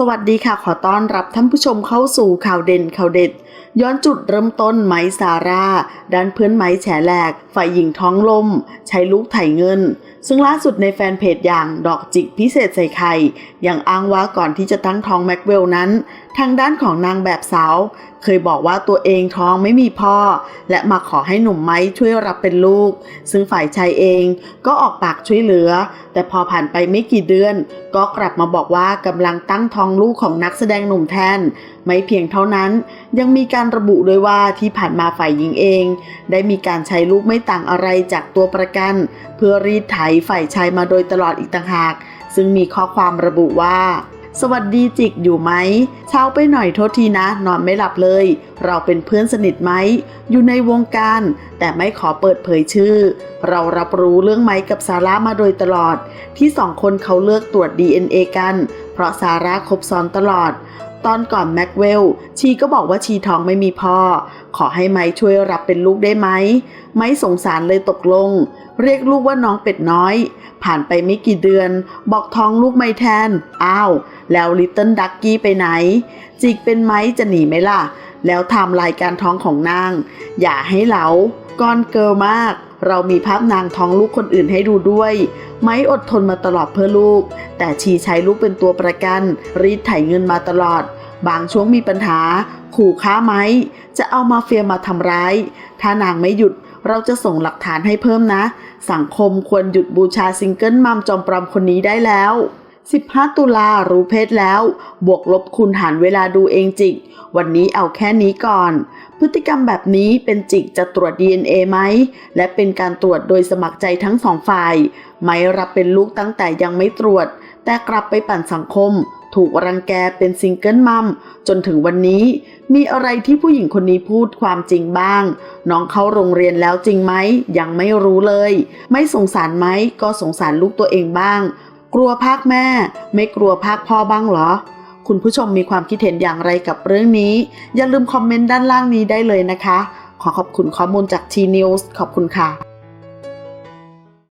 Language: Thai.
สวัสดีค่ะขอต้อนรับท่านผู้ชมเข้าสู่ข่าวเด่นข่าวเด็ด ย้อนจุดเริ่มต้นไม้ซาร่าด้านเพื่อนไม้แฉแหลก ฝ่ายหญิงท้องลม ใช้ลูกไถเงิน ซึ่งล่าสุดในแฟนเพจอย่างดอกจิกพิเศษใส่ไข่ยังอ้างว่าก่อนที่จะตั้งท้องแม็กเวลนั้น ทางด้านของนางแบบสาว เคยบอกว่าตัวเองท้องไม่มีพ่อ และมาขอให้หนุ่มไม้ช่วยรับเป็นลูก ซึ่งฝ่ายชายเองก็ออกปากช่วยเหลือ แต่พอผ่านไปไม่กี่เดือน ก็กลับมาบอกว่ากำลังตั้งท้ององลูกของนักแสดงหนุ่มแทน ไม่เพียงเท่านั้น ยังมีการระบุด้วยว่าที่ผ่านมาฝ่ายหญิงเอง ได้มีการใช้ลูกไม่ต่างอะไรจากตัวประกัน เพื่อรีดไถฝ่ายชายมาโดยตลอดอีกต่างหาก ซึ่งมีข้อความระบุว่าสวัสดีจิกอยู่ไหม เช้าไปหน่อยโทษทีนะ นอนไม่หลับเลย เราเป็นเพื่อนสนิทไหม อยู่ในวงการ แต่ไม่ขอเปิดเผยชื่อ เรารับรู้เรื่องไม้กับซาร่ามาโดยตลอด ที่สองคนเขาเลือกตรวจ DNA กัน เพราะซาร่าคบซ้อนตลอด ตอนก่อนแม็กเวล ชีก็บอกว่าชีท้องไม่มีพ่อ ขอให้ไม้ช่วยรับเป็นลูกได้ไหม ไม้สงสารเลยตกลง เรียกลูกว่าน้องเป็ดน้อย ผ่านไปไม่กี่เดือน บอกท้องลูกไม่แทน อ้าว แล้วลิตเติ้ลดักกี้ไปไหน จิกเป็นไหมจะหนีไหมล่ะ แล้วทำรายการท้องของนาง อย่าให้เหลา ก้อนเกิลมาก เรามีภาพนางท้องลูกคนอื่นให้ดูด้วย ไม้อดทนมาตลอดเพื่อลูก แต่ชีใช้ลูกเป็นตัวประกัน รีดไถเงินมาตลอด บางช่วงมีปัญหา ขู่ฆ่าไม้ จะเอามาเฟียมาทำร้าย ถ้านางไม่หยุดเราจะส่งหลักฐานให้เพิ่มนะ สังคมควรหยุดบูชาซิงเกิลมัมจอมปลอมคนนี้ได้แล้ว 15 ตุลารู้เพศแล้ว บวกลบคูณหารเวลาดูเองจิก วันนี้เอาแค่นี้ก่อน พฤติกรรมแบบนี้เป็นจิกจะตรวจ DNA ไหม และเป็นการตรวจโดยสมัครใจทั้งสองฝ่ายไม่รับเป็นลูกตั้งแต่ยังไม่ตรวจ แต่กลับไปปั่นสังคม ถูกรังแกเป็นซิงเกิลมัมจนถึงวันนี้ มีอะไรที่ผู้หญิงคนนี้พูดความจริงบ้าง น้องเข้าโรงเรียนแล้วจริงไหม ยังไม่รู้เลย ไม่สงสารไหม ก็สงสารลูกตัวเองบ้าง กลัวภาคแม่ ไม่กลัวภาคพ่อบ้างเหรอ คุณผู้ชมมีความคิดเห็นอย่างไรกับเรื่องนี้ อย่าลืมคอมเมนต์ด้านล่างนี้ได้เลยนะคะ ขอขอบคุณข้อมูลจาก T News ขอบคุณค่ะ